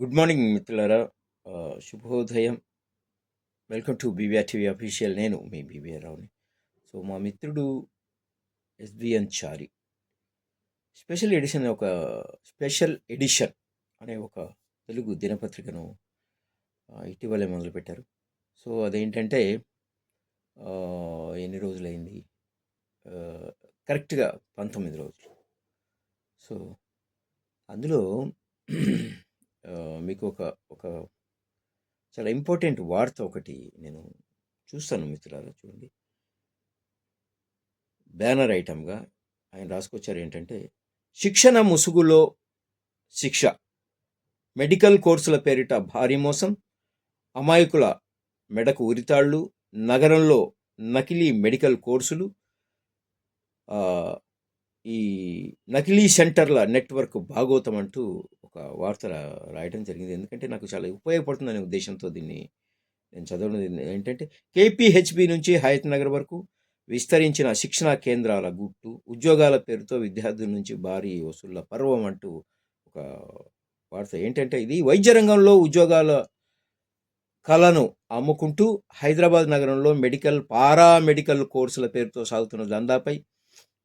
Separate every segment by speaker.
Speaker 1: Good morning మిత్రులారా. శుభోదయం. Welcome to B V R TV official. నేను మీ బీవీఆర్ రావుని. సో మా మిత్రుడు S B N Chari. Special edition ఒక స్పెషల్ ఎడిషన్ అనే ఒక తెలుగు దినపత్రికను ఇటీవలే మొదలుపెట్టారు. సో అదేంటంటే ఎన్ని రోజులైంది? కరెక్ట్గా పంతొమ్మిది రోజులు. సో అందులో మీకు ఒక ఒక చాలా ఇంపార్టెంట్ వార్త ఒకటి నేను చూస్తాను మిత్రులారా చూడండి. బ్యానర్ ఐటమ్గా ఆయన రాసుకొచ్చారు ఏంటంటే శిక్షణ ముసుగులో శిక్ష. మెడికల్ కోర్సుల పేరిట భారీ మోసం. అమాయకుల మెడకు ఉరితాళ్ళు. నగరంలో నకిలీ మెడికల్ కోర్సులు. ఈ నకిలీ సెంటర్ల నెట్వర్క్ భాగోతం అంటూ ఒక వార్త రాయడం జరిగింది. ఎందుకంటే నాకు చాలా ఉపయోగపడుతుందనే ఉద్దేశంతో దీన్ని నేను చదవడం ఏంటంటే కేపీహెచ్బి నుంచి హయత్ నగర్ వరకు విస్తరించిన శిక్షణా కేంద్రాల గుట్టు ఉద్యోగాల పేరుతో విద్యార్థుల నుంచి భారీ వసూళ్ళ పర్వం అంటూ ఒక వార్త. ఏంటంటే ఇది వైద్య రంగంలో ఉద్యోగాల కళను అమ్ముకుంటూ హైదరాబాద్ నగరంలో మెడికల్ పారామెడికల్ కోర్సుల పేరుతో సాగుతున్న దందాపై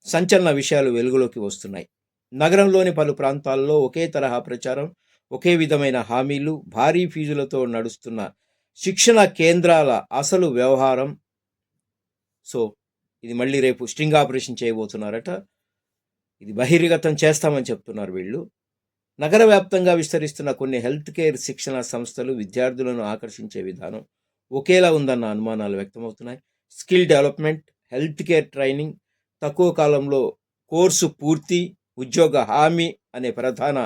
Speaker 1: సంచలన విషయాలు వెలుగులోకి వస్తున్నాయి. నగరంలోని పలు ప్రాంతాల్లో ఒకే తరహా ప్రచారం ఒకే విధమైన హామీలు భారీ ఫీజులతో నడుస్తున్న శిక్షణ కేంద్రాల అసలు వ్యవహారం. సో ఇది మళ్ళీ రేపు స్ట్రింగ్ ఆపరేషన్ చేయబోతున్నారట. ఇది బహిర్గతం చేస్తామని చెప్తున్నారు వీళ్ళు. నగర వ్యాప్తంగా విస్తరిస్తున్న కొన్ని హెల్త్ కేర్ శిక్షణ సంస్థలు విద్యార్థులను ఆకర్షించే విధానం ఒకేలా ఉందన్న అనుమానాలు వ్యక్తమవుతున్నాయి. Skill development health care training తక్కువ కాలంలో కోర్సు పూర్తి ఉద్యోగ హామీ అనే ప్రధాన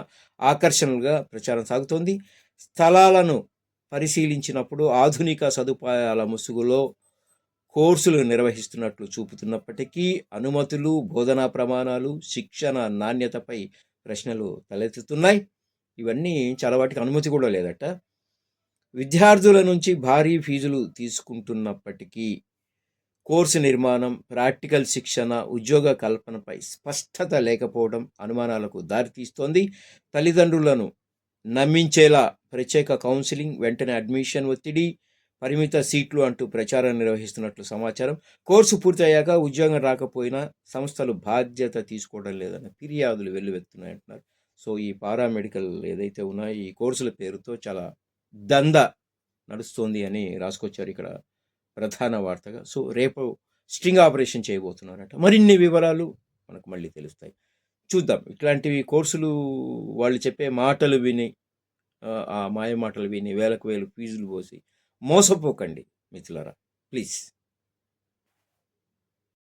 Speaker 1: ఆకర్షణలుగా ప్రచారం సాగుతోంది. స్థలాలను పరిశీలించినప్పుడు ఆధునిక సదుపాయాల ముసుగులో కోర్సులు నిర్వహిస్తున్నట్లు చూపుతున్నప్పటికీ అనుమతులు బోధనా ప్రమాణాలు శిక్షణ నాణ్యతపై ప్రశ్నలు తలెత్తుతున్నాయి. ఇవన్నీ చాలా వాటికి అనుమతి కూడా లేదట. విద్యార్థుల నుంచి భారీ ఫీజులు తీసుకుంటున్నప్పటికీ కోర్సు నిర్మాణం ప్రాక్టికల్ శిక్షణ ఉద్యోగ కల్పనపై స్పష్టత లేకపోవడం అనుమానాలకు దారితీస్తోంది. తల్లిదండ్రులను నమ్మించేలా ప్రత్యేక కౌన్సిలింగ్ వెంటనే అడ్మిషన్ ఒత్తిడి పరిమిత సీట్లు అంటూ ప్రచారం నిర్వహిస్తున్నట్లు సమాచారం. కోర్సు పూర్తయ్యాక ఉద్యోగం రాకపోయినా సంస్థలు బాధ్యత తీసుకోవడం లేదని ఫిర్యాదులు వెల్లువెత్తున్నాయంటున్నారు. సో ఈ పారామెడికల్ ఏదైతే ఉన్నాయో ఈ కోర్సుల పేరుతో చాలా దంద నడుస్తోంది అని రాసుకొచ్చారు ఇక్కడ ప్రధాన వార్తగా. సో రేపు స్ట్రింగ్ ఆపరేషన్ చేయబోతున్నారట. మరిన్ని వివరాలు మనకు మళ్ళీ తెలుస్తాయి. చూద్దాం. ఇట్లాంటివి కోర్సులు వాళ్ళు చెప్పే మాటలు విని ఆ, మాయ మాటలు విని వేలకు వేలు ఫీజులు పోసి మోసపోకండి మిత్రులారా. ప్లీజ్.